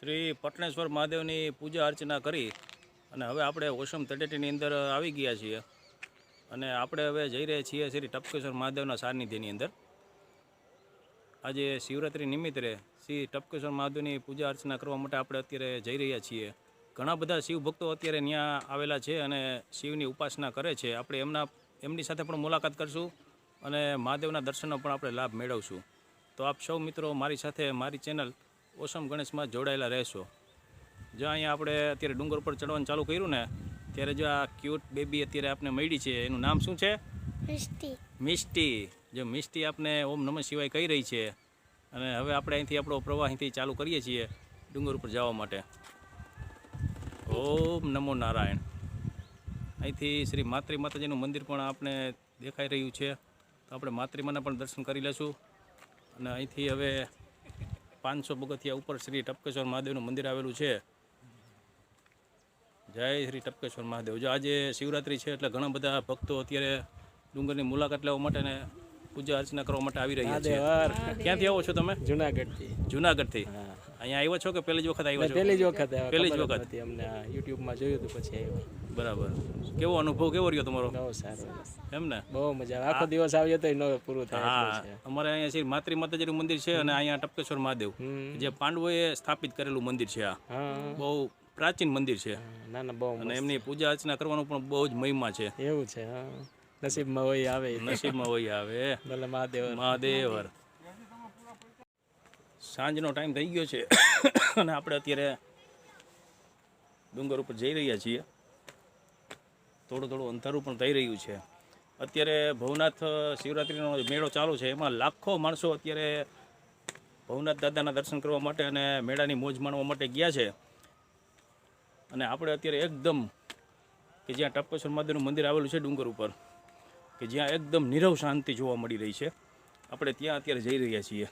શ્રી પટણેશ્વર મહાદેવની પૂજા અર્ચના કરી અને હવે આપણે ઓસમ તટેટીની અંદર આવી ગયા છીએ. અને આપણે હવે જઈ રહ્યા છીએ શ્રી ટપકેશ્વર મહાદેવના સાનિધ્યની અંદર. આજે શિવરાત્રિ નિમિત્તે શ્રી ટપકેશ્વર મહાદેવની પૂજા અર્ચના કરવા માટે આપણે અત્યારે જઈ રહ્યા છીએ. ઘણા બધા શિવ ભક્તો અત્યારે ત્યાં આવેલા છે અને શિવની ઉપાસના કરે છે. આપણે એમના, એમની સાથે પણ મુલાકાત કરશું અને મહાદેવના દર્શનનો પણ આપણે લાભ મેળવશું. તો આપ સૌ મિત્રો મારી સાથે, મારી ચેનલ ઓસમ ગણેશમાં જોડાયેલા રહેશો. જો અહીંયા આપણે અત્યારે ડુંગર ઉપર ચડવાનું ચાલુ કર્યું ને ત્યારે જો આ ક્યુટ બેબી અત્યારે આપણે મળી છે એનું નામ શું છે? મિષ્ટી. જો મિષ્ટી આપને ઓમ નમઃ શિવાય કહી રહી છે. અને હવે આપણે અહીંથી આપણો પ્રવાહ અહીંથી ચાલુ કરીએ છીએ ડુંગર ઉપર જવા માટે. ઓમ નમો નારાયણ. અહીંથી શ્રી માત્રી માતાજીનું મંદિર પણ આપણે દેખાઈ રહ્યું છે. તો આપણે માતૃમાના પણ દર્શન કરી લઈશું. અને અહીંથી હવે પાંચસો પગથિયા ઉપર શ્રી ટપકેશ્વર મહાદેવનું મંદિર આવેલું છે. જય શ્રી ટપકેશ્વર મહાદેવ. જો આજે શિવરાત્રિ છે એટલે ઘણા બધા ભક્તો અત્યારે ડુંગરની મુલાકાત લેવા માટે ને પૂજા અર્ચના કરવા માટે આવી રહ્યા છે. ક્યાંથી આવો છો તમે? જુનાગઢથી. જુનાગઢથી. અહીંયા આવ્યા છો કે પહેલી જ વખત આવ્યા છો? પહેલી જ વખત આવ્યા, પહેલી જ વખત. અમને. યુટ્યુબમાં જોયું હતું પછી આવ્યો. બરાબર. કેવો અનુભવ કેવો રહ્યો તમારો? બહુ સારો એમ ને? બહુ મજા આખો દિવસ આવ્યો તો એનો પૂરું થાય હા અમારે અહીંયા શ્રી માતૃ માતાજીનું મંદિર છે અને અહીંયા ટપકેશ્વર મહાદેવ. જે પાંડવોએ સ્થાપિત કરેલું મંદિર છે આ. બહુ પ્રાચીન મંદિર છે. ના ના બહુ અને એમની પૂજા અર્ચના કરવાનો પણ બહુ જ મહિમા છે. એવું છે હા. નસીબમાં હોય આવે. નસીબમાં હોય આવે. ભલે મહાદેવ મહાદેવર. સાંજનો ટાઈમ થઈ ગયો છે. અને આપણે અત્યારે ડુંગર ઉપર જઈ રહ્યા છીએ. થોડું થોડું અંધારું પણ થઈ રહ્યું છે. અત્યારે ભવનાથ શિવરાત્રિનો મેળો ચાલુ છે, એમાં લાખો માણસો અત્યારે ભવનાથ દાદાના દર્શન કરવા માટે અને મેળાની મોજ માણવા માટે ગયા છે. અને આપણે અત્યારે એકદમ કે જ્યાં ટપકેશ્વર મહાદેવનું મંદિર આવેલું છે ડુંગર ઉપર, કે જ્યાં એકદમ નીરવ શાંતિ જોવા મળી રહી છે. આપણે ત્યાં અત્યારે જઈ રહ્યા છીએ.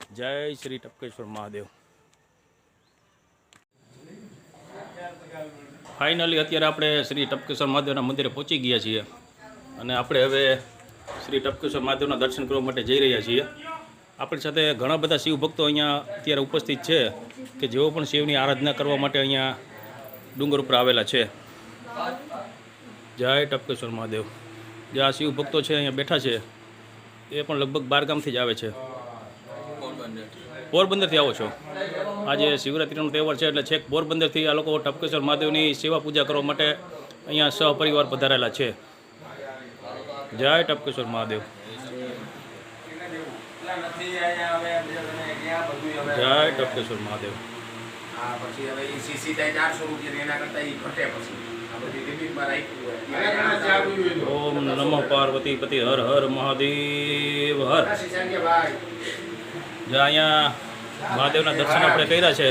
જય શ્રી ટપકેશ્વર મહાદેવ. ફાઇનલી અત્યારે આપણે શ્રી ટપકેશ્વર મહાદેવના મંદિરે પહોંચી ગયા છીએ. અને આપણે હવે શ્રી ટપકેશ્વર મહાદેવના દર્શન કરવા માટે જઈ રહ્યા છીએ. આપણી સાથે ઘણા બધા શિવ ભક્તો અહીંયા અત્યારે ઉપસ્થિત છે કે જેઓ પણ શિવની આરાધના કરવા માટે અહીંયા ડુંગર ઉપર આવેલા છે. જય ટપકેશ્વર મહાદેવ. જે આ શિવ ભક્તો છે અહીંયા બેઠા છે, એ પણ લગભગ બારગામથી જ આવે છે. પોરબંદરથી આવો છો? આજે શિવરાત્રિનો તહેવાર છે એટલે છેક પોરબંદરથી આ લોકો ટપકેશ્વર મહાદેવની સેવા પૂજા કરવા માટે અહીંયા સહપરિવાર પધારેલા છે. જય ટપકેશ્વર મહાદેવ. જય ટપકેશ્વર મહાદેવ. પછી હવે સીસી થાય ચારસો રૂપિયા એના કરતા ઈ ઘટે પછી. આ બધી લિમિટમાં રાખ્યું હોય. ઓમ નમઃ પાર્વતી પતિ હર હર મહાદેવ હર. ભાઈ જે અહીંયા મહાદેવના દર્શન આપણે કર્યા છે.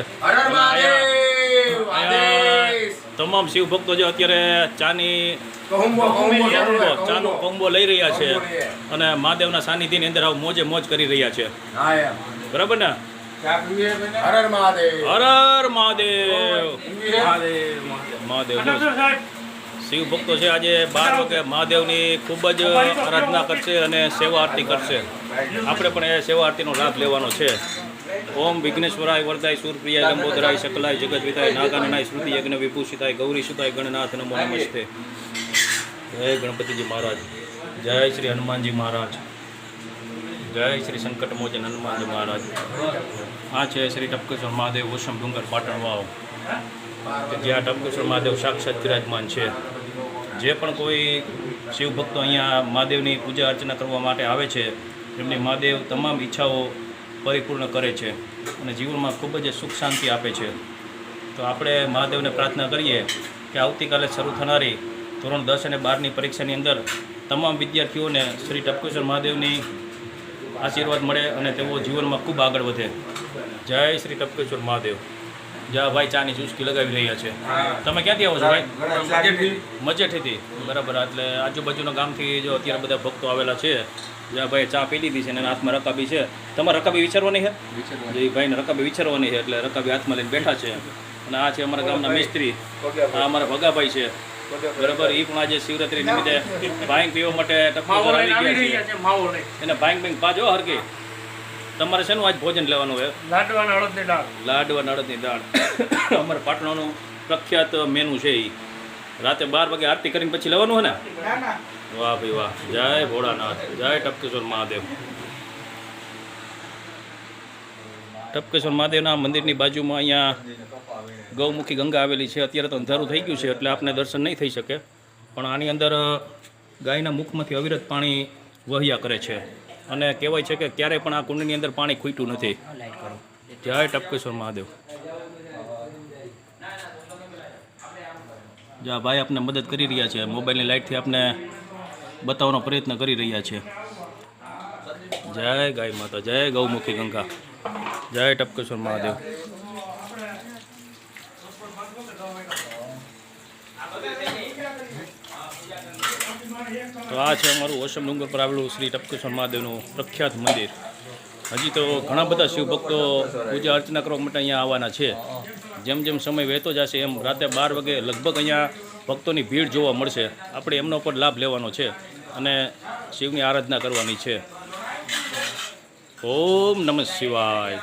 તમામ શિવ ભક્તો જે અત્યારે ચાની ચાનો કોમ્બો લઈ રહ્યા છે અને મહાદેવના સાનિધ્યની અંદર આવું મોજે મોજ કરી રહ્યા છે. બરાબર ને? હર હર મહાદેવ. હર હર મહાદેવ. મહાદેવ. મહાદેવ શિવ ભક્તો છે આજે બાર વાગે મહાદેવની ખૂબ જ આરાધના કરશે અને સેવા આરતી કરશે. આપણે પણ એ સેવા આરતીનો લાભ લેવાનો છે. ઓમ વિઘ્નેશ્વરાય વરદાય સુરપ્રિયાય લંબોદરાય શકલાય જગત વિતાય નાગાનનાય શ્રુતિ યજ્ઞ વિભૂષિતાય ગૌરી સુતાય ગણનાથ નમો નમસ્તે. જય ગણપતિજી મહારાજ. જય શ્રી હનુમાનજી મહારાજ. જય શ્રી સંકટમોચન હનુમાનજી મહારાજ. આ છે શ્રી ટપકેશ્વર મહાદેવ ઓસમ ડુંગર પાટણ વાવ. કે જ્યાં ટપકેશ્વર મહાદેવ સાક્ષાત વિરાજમાન છે. જે પણ કોઈ શિવભક્તો અહીંયા મહાદેવની પૂજા અર્ચના કરવા માટે આવે છે એમની મહાદેવ તમામ ઈચ્છાઓ પરિપૂર્ણ કરે છે અને જીવનમાં ખૂબ જ સુખ શાંતિ આપે છે. તો આપણે મહાદેવને પ્રાર્થના કરીએ કે આવતીકાલે શરૂ થનારી ધોરણ દસ અને બારની પરીક્ષાની અંદર તમામ વિદ્યાર્થીઓને શ્રી ટપકેશ્વર મહાદેવની આશીર્વાદ મળે અને તેઓ જીવનમાં ખૂબ આગળ વધે. જય શ્રી ટપકેશ્વર મહાદેવ. જા ભાઈ ચાની ચુસ્કી લગાવી રહ્યા છે. તમે ક્યાંથી આવો છો ભાઈ? મજેઠીથી. બરાબર એટલે આજુબાજુના ગામથી જો અત્યારે બધા ભક્તો આવેલા છે જ્યાં ભાઈ ચા પી લીધી છે અને હાથમાં રકાબી છે. તમારે રકાબી વિચારવાની છે? જે ભાઈને રકાબી વિચારવાની છે એટલે રકાબી હાથમાં લઈને બેઠા છે. અને આ છે અમારા ગામના મિસ્ત્રી. આ અમારા ભગાભાઈ છે. બરાબર એ પણ આજે શિવરાત્રી નિમિત્તે ભાંગ પીવા માટે ટપકેશ્વર આવી ગયા છે. એને ભાંગ ભાંગ પાજો હરકી તમારે શેનું આજ ભોજન લેવાનું હોય લાડવાના અડદની દાળ. લાડવા અડદની દાળ. અમારે પાટણનું પ્રખ્યાત મેનુ છે એ રાતે બાર વાગે આરતી કરીને પછી લેવાનું હોય ને? વાહ ભાઈ વાહ. જય ભોળાનાથ. જય ટપકેશ્વર મહાદેવ. ટપકેશ્વર મહાદેવના મંદિરની બાજુમાં અહીંયા ગૌમુખી ગંગા આવેલી છે. અત્યારે તો અંધારું થઈ ગયું છે એટલે આપને દર્શન નહીં થઈ શકે. પણ આની અંદર ગાયના મુખમાંથી અવિરત પાણી વહ્યા કરે છે. અને કહેવાય છે કે ક્યારેય પણ આ કુંડની અંદર પાણી ખૂટ્યું નથી. જય ટપકેશ્વર મહાદેવ. જા, ભાઈ આપને મદદ કરી રહ્યા છે. મોબાઈલની લાઇટથી આપને બતાવવાનો પ્રયત્ન કરી રહ્યા છે. જય ગાય માતા, જય ગૌમુખી ગંગા. જય ટપકેશ્વર મહાદેવ. તો આ છે અમારું ઓસમ ડુંગર પર આવેલું શ્રી ટપકેશ્વર મહાદેવનું પ્રખ્યાત મંદિર. હજી તો ઘણા બધા શિવભક્તો પૂજા અર્ચના કરવા માટે અહીંયા આવવાના છે. જેમ જેમ સમય વહેતો જશે એમ રાતે બાર વાગે લગભગ અહીંયા ભક્તોની ભીડ જોવા મળશે. આપણે એમનો પણ લાભ લેવાનો છે અને શિવની આરાધના કરવાની છે. ઓમ નમઃ શિવાય.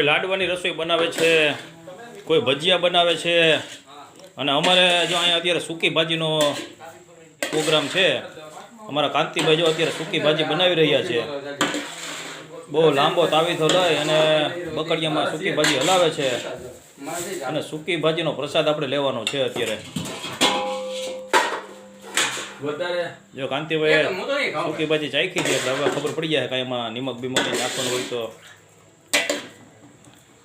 કોઈ લાડવાની રસોઈ બનાવે છે કોઈ ભજીયા બનાવે છે. અને અમારે જો અહીંયા અત્યારે સૂકી ભાજીનો પ્રોગ્રામ છે. અમારા કાંતિભાઈ જો અત્યારે સૂકી ભાજી બનાવી રહ્યા છે. બહુ લાંબો તાવીથો લઈ અને બકડિયામાં સૂકી ભાજી હલાવે છે. અને સૂકી ભાજીનો પ્રસાદ આપણે લેવાનો છે અત્યારે. જો કાંતિભાઈ સૂકી ભાજી ચાખી છે એટલે હવે ખબર પડી જાય કાંઈ એમાં નિમક બીમક નાખવાનું હોય તો.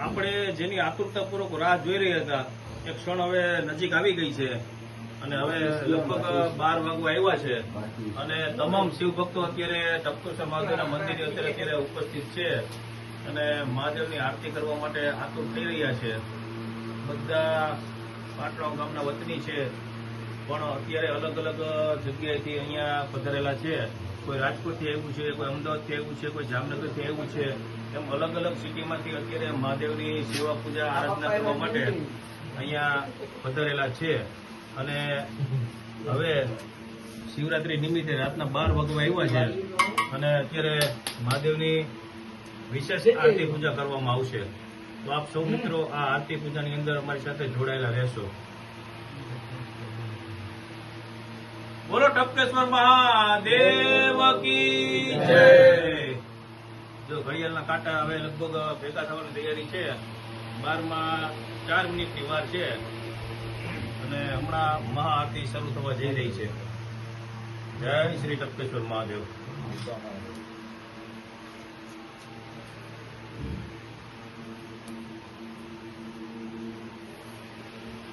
આપણે જેની આતુરતાપૂર્વક રાહ જોઈ રહ્યા હતા, એ ક્ષણ હવે નજીક આવી ગઈ છે. અને હવે લગભગ બાર વાગવા આવ્યા છે. અને તમામ શિવભક્તો અત્યારે ટપકેશ્વર મહાદેવના મંદિરે અત્યારે અત્યારે ઉપસ્થિત છે. અને મહાદેવની આરતી કરવા માટે આતુર થઈ રહ્યા છે. બધા પાટણ ગામના વતની છે, પણ અત્યારે અલગ અલગ જગ્યાએથી અહીંયા પધારેલા છે. કોઈ રાજકોટથી આવ્યું છે, કોઈ અમદાવાદથી આવ્યું છે, કોઈ જામનગરથી આવ્યું છે. એમ અલગ અલગ સિટીમાંથી અત્યારે મહાદેવની સેવા પૂજા આરાધના કરવા માટે અહીંયા પધારેલા છે. અને હવે શિવરાત્રી નિમિત્તે રાતના બાર વાગવા આવ્યા છે. અને અત્યારે મહાદેવની વિશેષ આરતી પૂજા કરવામાં આવશે. તો આપ સૌ મિત્રો આ આરતી પૂજાની અંદર અમારી સાથે જોડાયેલા રહેશો. બોલો ટપકેશ્વર મહાદેવ કી જય. જો ઘડિયાળના કાંટા હવે લગભગ ભેગા થવાની તૈયારી છે. બારમાં ચાર મિનિટની વાર છે. અને હમણાં મહાઆરતી શરૂ થવા જઈ રહી છે. જય શ્રી ટપકેશ્વર મહાદેવ.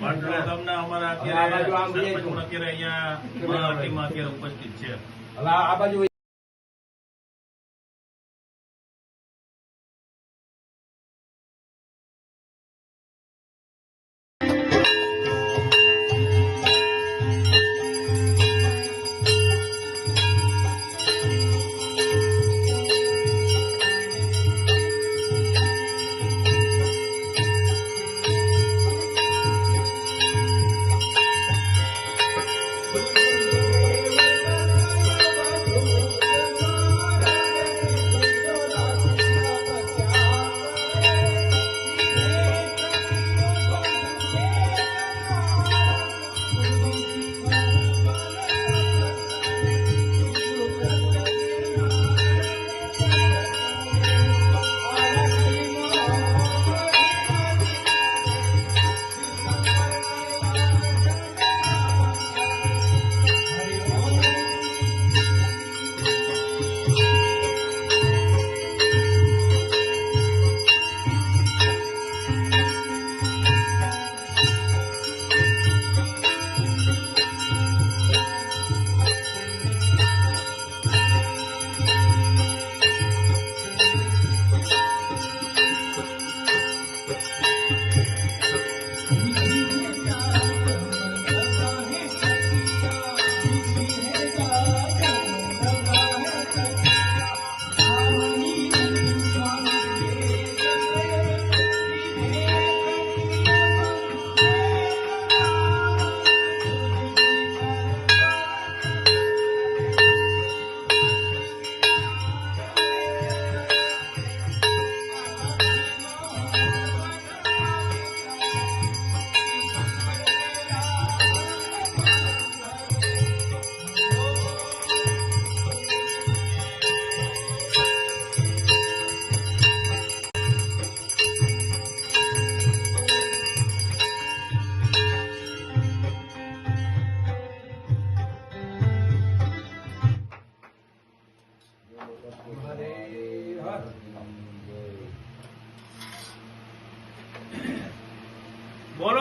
પાટણા ગામના અમારા અત્યારે સરપંચ પણ અત્યારે અહીંયા અત્યારે ઉપસ્થિત છે. આ બાજુ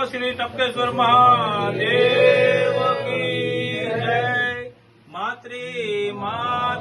શ્રી ટપકેશ્વર મહાદેવ જય. માતૃ માત.